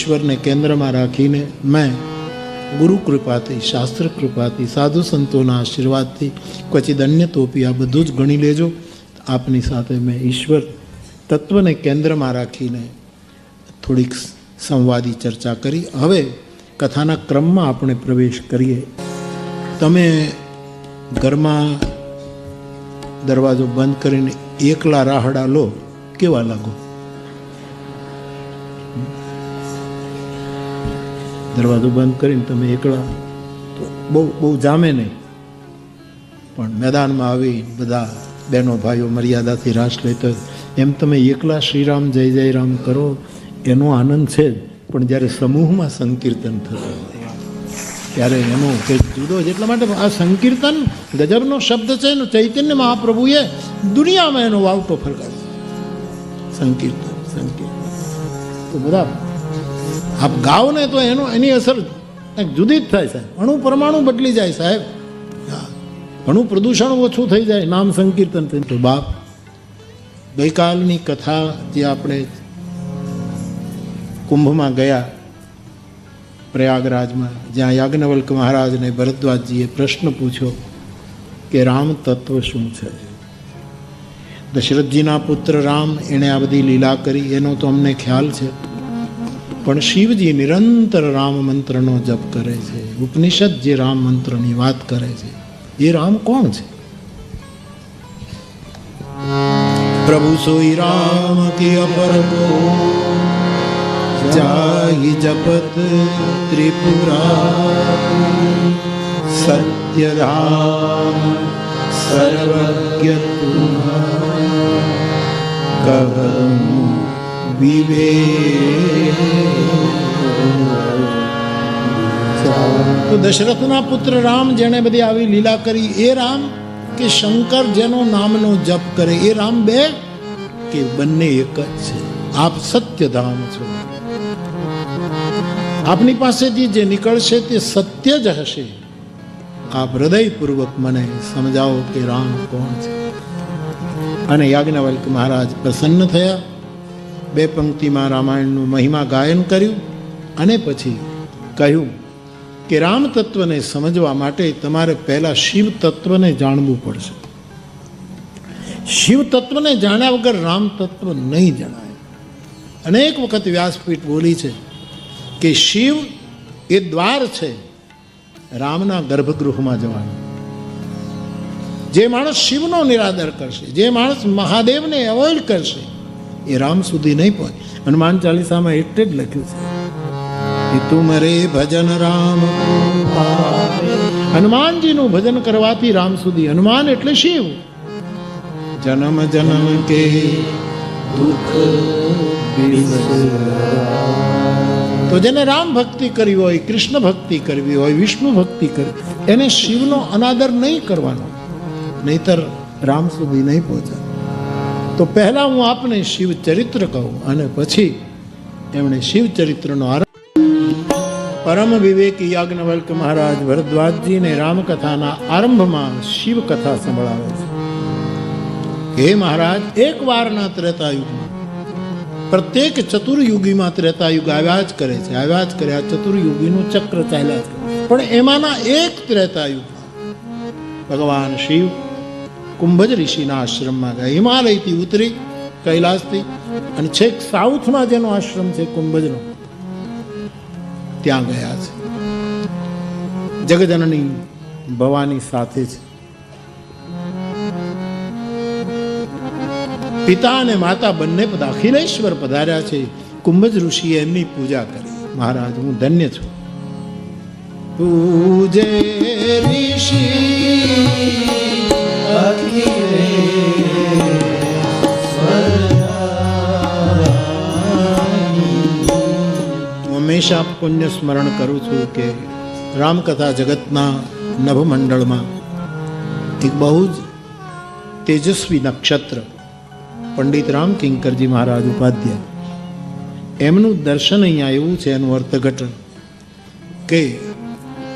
ઈશ્વરને કેન્દ્રમાં રાખીને મેં ગુરુ કૃપાથી, શાસ્ત્ર કૃપાથી, સાધુ સંતોના આશીર્વાદથી, ક્વચિત અન્ય તોપી આ બધું જ ગણી લેજો. આપની સાથે મેં ઈશ્વર તત્વને કેન્દ્રમાં રાખીને થોડીક સંવાદી ચર્ચા કરી. હવે કથાના ક્રમમાં આપણે પ્રવેશ કરીએ. તમે ઘરમાં દરવાજો બંધ કરીને એકલા રાહડા લો, કેવા લાગો? દરવાજો બંધ કરીને તમે એકલા, તો બહુ બહુ જામે નહીં. પણ મેદાનમાં આવી બધા બહેનો ભાઈઓ મર્યાદાથી રાસ લેતો એમ તમે એકલા શ્રીરામ જય જય રામ કરો, એનો આનંદ છે જ. પણ જ્યારે સમૂહમાં સંકીર્તન થતું હોય, ત્યારે એનો કંઈક જુદો જ એટલા માટે આ સંકીર્તન ગજબનો શબ્દ છે, એનો ચૈતન્ય મહાપ્રભુએ દુનિયામાં એનો વાવટો ફરકાવ્યો. સંકીર્તન સંકીર્તન. તો બધા આપ ગાઓ ને તો એનો એની અસર જુદી જ થાય સાહેબ. અણુ પરમાણુ બદલી જાય સાહેબ. અણુ પ્રદૂષણ ઓછું થઈ જાય, નામ સંકીર્તન તો બાપ, ગઈકાલની કથા જે આપણે કુંભમાં ગયા, પ્રયાગરાજમાં, જ્યાં યાજ્ઞવલ્ક મહારાજને ભરદ્વાજજીએ પ્રશ્ન પૂછ્યો કે રામ તત્વ શું છે? દશરથજીના પુત્ર રામ એણે આ બધી લીલા કરી, એનો તો અમને ખ્યાલ છે. પણ શિવજી નિરંતર રામ મંત્રનો જપ કરે છે. ઉપનિષદ જે રામ મંત્રની વાત કરે છે, એ રામ કોણ છે? પ્રભુ સોઈ રામ કી અપર કો જાહી જપત ત્રિપુરા. સત્ય રામ સર્વજ્ઞ કહું વિવેક તો દશરથના પુત્ર રામ જેણે બધી આવી લીલા કરી, એ રામ કે શંકર જેનો નામનો જપ કરે, એ રામ બે કે બંને એક જ છે. આપ સત્યધામ છો. આપની પાસેથી જે નીકળશે તે સત્ય જ હશે. આપ હૃદયપૂર્વક મને સમજાવો કે રામ કોણ છે. અને યાજ્ઞવલ્ક મહારાજ પ્રસન્ન થયા. બે પંક્તિમાં રામાયણનું મહિમા ગાયન કર્યું અને પછી કહ્યું કે રામ તત્વને સમજવા માટે તમારે પહેલા શિવ તત્વને જાણવું પડશે. શિવ તત્વને જાણ્યા વગર રામ તત્વ નહીં જણાય. અનેક વખત વ્યાસપીઠ બોલી છે કે શિવ એ દ્વાર છે રામના ગર્ભગૃહમાં જવાનું. જે માણસ શિવનો નિરાદર કરશે, જે માણસ મહાદેવને એવોઇડ કરશે, એ રામ સુધી નહીં પહોંચે. હનુમાન ચાલીસામાં એટલે જ લખ્યું છે. કે તુમ ભજન રામ. હનુમાનજીનું ભજન કરવાથી રામ સુધી હનુમાન એટલે શિવ. જન્મ જન્મ કે દુઃખ તો જેને રામ ભક્તિ કરવી હોય કૃષ્ણ ભક્તિ કરવી હોય વિષ્ણુ ભક્તિ કરવી એને શિવનો અનાદર નહીં કરવાનો. નહીતર રામ સુધી નહીં પહોંચે. તો પહેલા હું આપને શિવ ચરિત્ર કહું અને પછી એમણે શિવ ચરિત્રનો આરંભ પરમ વિવેકી યાજ્ઞવલ્ક મહારાજ ભરદ્વાજજીને રામકથાના આરંભમાં શિવ કથા સંભળાવે છે. હે મહારાજ એક વારના ત્રેતાયુગમાં. પ્રત્યેક ચતુર્યુગીમાં ત્રેતાયુગ આવ્યા જ કરે છે, આવ્યા જ કરે, આ ચતુર્યુગીનું ચક્ર ચાલ્યા કરે પણ એમાંના એક ત્રેતાયુગમાં ભગવાન શિવ કુંભજ ઋષિના આશ્રમમાં ગયા. હિમાલયથી ઉતરી, કૈલાસથી, અને છેક સાઉથમાં જેનો આશ્રમ છે કુંભજનો ત્યાં ગયા છે. જગજનની ભવાની સાથે છે. પિતા અને માતા બંને પદ અખિલેશ્વર પધાર્યા છે. કુંભજ ઋષિએ એમની પૂજા કરી. મહારાજ, હું ધન્ય છું. પૂજે ઋષિ હું હંમેશા પુણ્ય સ્મરણ કરું છું કે રામકથા જગતના નભમંડળમાં એક બહુ જ તેજસ્વી નક્ષત્ર પંડિત રામ કિંકરજી મહારાજ ઉપાધ્યાય. એમનું દર્શન અહીંયા એવું છે, એનું અર્થઘટન કે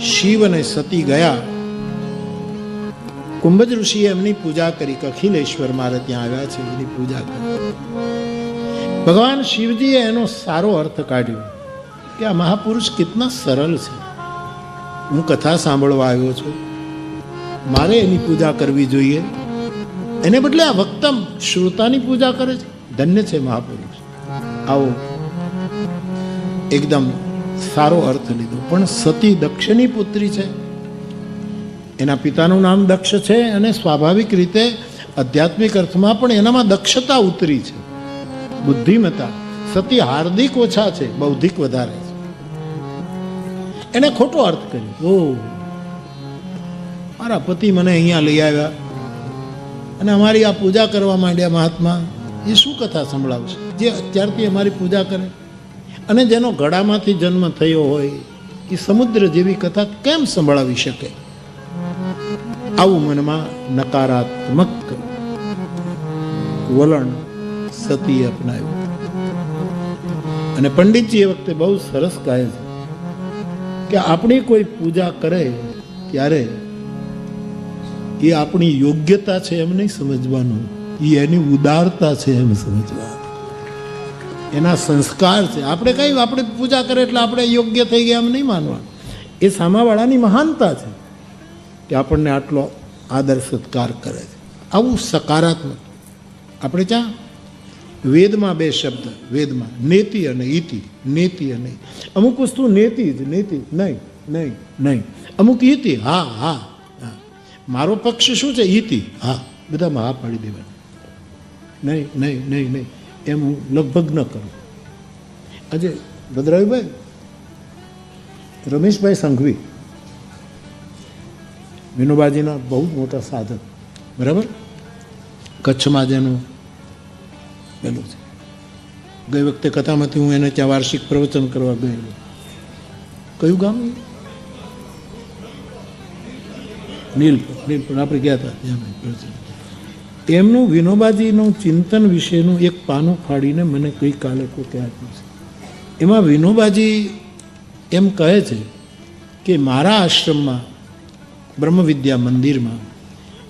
શિવ અને સતી ગયા. કુંભજ ઋષિએ એમની પૂજા કરી, કે અખિલેશ્વર મારે ત્યાં આવ્યા છે, એની પૂજા કરી. ભગવાન શિવજીએ એનો સારો અર્થ કાઢ્યો. કે આ મહાપુરુષ કેટલા સરળ છે. હું કથા સાંભળવા આવ્યો છું. મારે એની પૂજા કરવી જોઈએ. એને બદલે આ વક્તમ શ્રોતાની પૂજા કરે છે. ધન્ય છે મહાપુરુષ. આવો. એકદમ સારો અર્થ લીધો. પણ સતી દક્ષની પુત્રી છે. એના પિતાનું નામ દક્ષ છે અને સ્વાભાવિક રીતે આધ્યાત્મિક અર્થમાં પણ એનામાં દક્ષતા ઉતરી છે. બુદ્ધિમતા સતી હાર્દિક ઓછા છે, બૌદ્ધિક વધારે છે. એને ખોટો અર્થ કર્યો. ઓ, મારા પતિ મને અહીંયા લઈ આવ્યા અને અમારી આ પૂજા કરવા માંડ્યા મહાત્મા. એ શું કથા સંભળાવશે? જે અત્યારથી અમારી પૂજા કરે અને જેનો ગળામાંથી જન્મ થયો હોય, એ સમુદ્ર જેવી કથા કેમ સંભળાવી શકે? આવું મનમાં નકારાત્મક વલણ સતી અપનાવ્યું. અને પંડિતજી એ વખતે બહુ સરસ ગાય છે કે આપણી કોઈ પૂજા કરે ત્યારે એ આપણી યોગ્યતા છે એમ નહીં સમજવાનું. એ એની ઉદારતા છે એમ સમજવાનું. એના સંસ્કાર છે. આપણે કઈ આપણે પૂજા કરે એટલે આપણે યોગ્ય થઈ ગયા એમ નહીં માનવાનું એ સામાવાળાની મહાનતા છે કે આપણને આટલો આદર સત્કાર કરે છે. આવું સકારાત્મક. આપણે ત્યાં વેદમાં બે શબ્દ, વેદમાં નેતિ અને ઈતિ, નેતિ અને અમુક વસ્તુ નેતિ જ, નેતિ, નહીં નહીં નહીં. અમુક ઈતિ, હા હા હા. મારો પક્ષ શું છે? ઈતિ, હા. બધામાં હા પાડી દેવાની. નહીં નહીં નહીં નહીં. એમ હું લગભગ ન કરું. આજે ભદ્રાવીભાઈ રમેશભાઈ સંઘવી, વિનોબાજીના બહુ મોટા સાધક. બરાબર? કચ્છમાં જેનું પેલું છે. ગઈ વખતે કથામાંથી હું એને ત્યાં વાર્ષિક પ્રવચન કરવા ગયેલો. કયું ગામ? નીલપુર નીલપુર આપણે ગયા હતા. ત્યાં પ્રવચન તેમનું વિનોબાજીનું ચિંતન વિશેનું એક પાનું ફાડીને મને ગઈકાલે કોકે આપ્યું છે. એમાં વિનોબાજી એમ કહે છે કે મારા આશ્રમમાં, બ્રહ્મવિદ્યા મંદિરમાં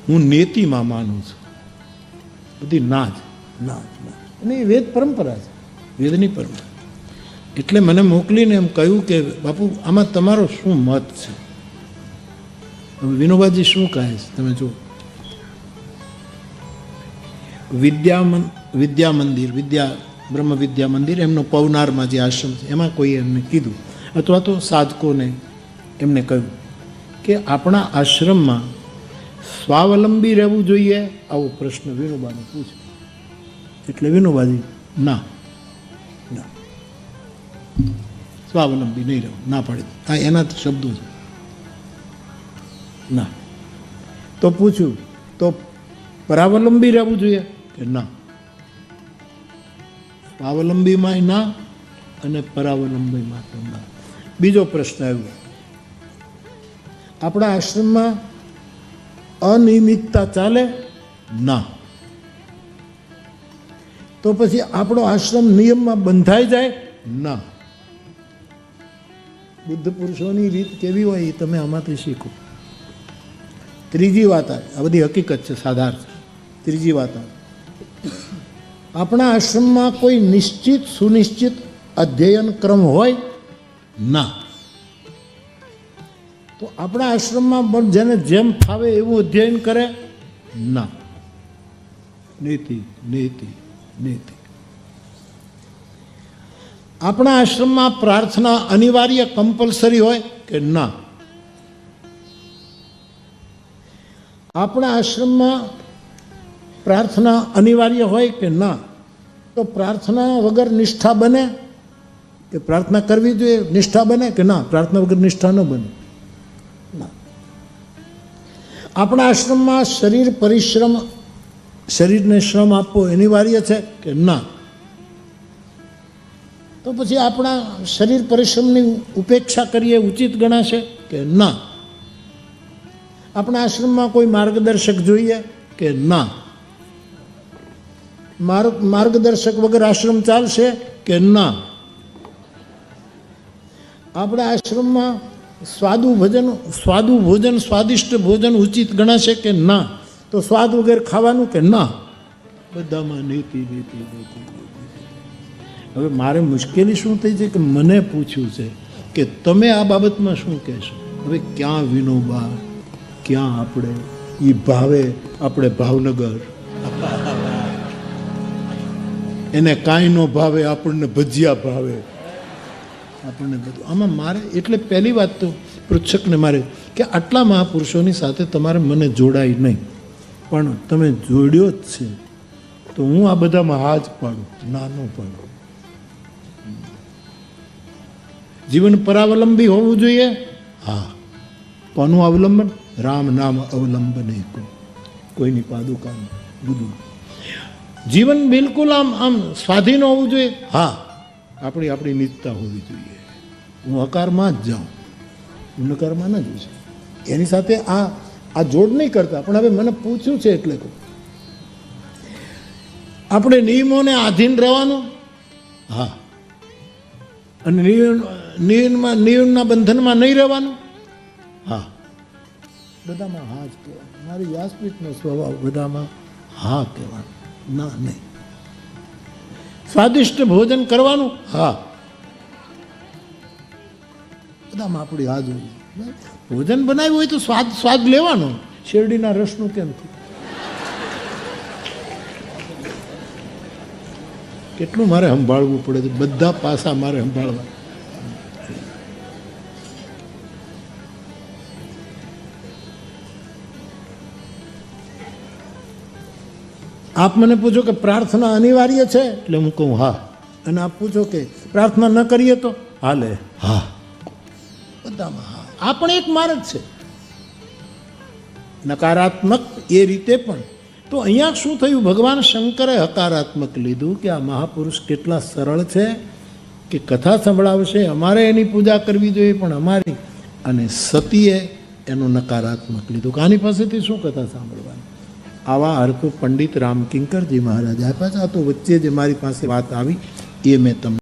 હું નેતિમાં માનું છું. બધી ના જ. ના અને એ વેદ પરંપરા છે. વેદની પરંપરા. એટલે મને મોકલીને એમ કહ્યું કે બાપુ આમાં તમારો શું મત છે? હવે વિનોબાજી શું કહે છે? તમે જુઓ. વિદ્યા વિદ્યા મંદિર વિદ્યા બ્રહ્મ વિદ્યા મંદિર એમનો પવનારમાં જે આશ્રમ છે એમાં કોઈ એમને કીધું. અથવા તો સાધકોને એમને કહ્યું કે આપણા આશ્રમમાં સ્વાવલંબી રહેવું જોઈએ? આવો પ્રશ્ન વિનોબાને પૂછ્યો. એટલે વિનોબાજી ના. ના. સ્વાવલંબી નહીં રહેવું ના પાડી. આ એના શબ્દો છે. ના. તો પૂછ્યું, તો પરાવલંબી રહેવું જોઈએ? કે ના. સ્વાવલંબીમાં ના અને પરાવલંબીમાં પણ ના. બીજો પ્રશ્ન આવ્યો. આપણા આશ્રમમાં અનિયમિતતા ચાલે? ના. તો પછી આપણો આશ્રમ નિયમમાં બંધાઈ જાય? ના. બુદ્ધ પુરુષોની રીત કેવી હોય એ તમે આમાંથી શીખો. ત્રીજી વાત આ બધી હકીકત છે સાધાર છે ત્રીજી વાત આપણા આશ્રમમાં કોઈ નિશ્ચિત, સુનિશ્ચિત અધ્યયન ક્રમ હોય? ના. તો આપણા આશ્રમમાં પણ જેને જેમ ફાવે એવું અધ્યયન કરે? ના. નીતિ નીતિ. નીતિ આપણા આશ્રમમાં પ્રાર્થના અનિવાર્ય કમ્પલસરી હોય કે ના? આપણા આશ્રમમાં પ્રાર્થના અનિવાર્ય હોય કે ના? તો પ્રાર્થના વગર નિષ્ઠા બને કે પ્રાર્થના કરવી જોઈએ, નિષ્ઠા બને કે ના? પ્રાર્થના વગર નિષ્ઠા ન બને. ના. આપણા આશ્રમમાં શરીર પરિશ્રમ શરીરને શ્રમ આપવો અનિવાર્ય છે કે ના? તો પછી આપણા શરીર પરિશ્રમની ઉપેક્ષા કરીએ, ઉચિત ગણાશે કે ના? આપણા આશ્રમમાં કોઈ માર્ગદર્શક જોઈએ કે ના? માર્ગ માર્ગદર્શક વગર આશ્રમ ચાલશે કે ના? આપણા આશ્રમમાં સ્વાદુ ભોજન સ્વાદુ ભોજન સ્વાદિષ્ટ ભોજન ઉચિત ગણાશે કે ના? તો સ્વાદ વગર ખાવાનું કે ના? બધામાં નીતિ નીતિ નીતિ. હવે મારે મુશ્કેલી શું થઈ છે કે મને પૂછ્યું છે કે તમે આ બાબતમાં શું કહેશો? હવે ક્યાં વિનોબા? ક્યાં આપણે? એ ભાવે આપણે ભાવનગર. એને કાંઈ ન ભાવે આપણને ભજીયા ભાવે. આપણને બધું. આમાં મારે એટલે પહેલી વાત તો પૃચ્છકને મારે કે આટલા મહાપુરુષોની સાથે તમારે મને જોડાય નહીં. પણ તમે જોડ્યો જ છે. તો હું આ બધામાં હા પાડું, નાનો પાડું જીવન પરાવલંબી હોવું જોઈએ? હા. કોનું અવલંબન? રામ નામ અવલંબન કોઈની પાદુકાનું બધું જીવન બિલકુલ આમ આમ સ્વાધીન હોવું જોઈએ? હા. આપણી આપણી નિજતા હોવી જોઈએ. હું હકારમાં જ જાઉં. હું નકારમાં ન જ એની સાથે આ આ જોડ નહીં કરતા, પણ હવે મને પૂછ્યું છે એટલે કહું. આપણે નિયમોને આધીન રહેવાનું? હા. અને નિયમ, નિયમમાં, નિયમના બંધનમાં નહીં રહેવાનું? હા. બધામાં હા જ કહેવાનું મારી વ્યાસપીઠનો સ્વભાવ બધામાં હા કહેવાનું. ના, નહીં. સ્વાદિષ્ટ ભોજન કરવાનું? હા. બધામાં આપણી હા જોઈએ ભોજન બનાવ્યું હોય તો સ્વાદ સ્વાદ લેવાનો. શેરડીના રસનું કેમ થયું કેટલું મારે સંભાળવું પડે છે. બધા પાસા મારે સંભાળવા. આપ મને પૂછો કે પ્રાર્થના અનિવાર્ય છે? એટલે હું કહું હા. અને આપ પૂછો કે પ્રાર્થના ન કરીએ તો? હાલે હા. બધામાં આ પણ એક માર્ગ છે. નકારાત્મક એ રીતે પણ. તો અહીંયા શું થયું? ભગવાન શંકરે હકારાત્મક લીધું કે આ મહાપુરુષ કેટલા સરળ છે કે કથા સંભળાવશે. અમારે એની પૂજા કરવી જોઈએ પણ અમારી. અને સતીએ એનું નકારાત્મક લીધું. કે આની પાસેથી શું કથા સાંભળવાની? આવા અર્થો પંડિત રામકિંકરજી મહારાજ આપ્યા છે. આ તો વચ્ચે જે મારી પાસે વાત આવી. એ મેં તમને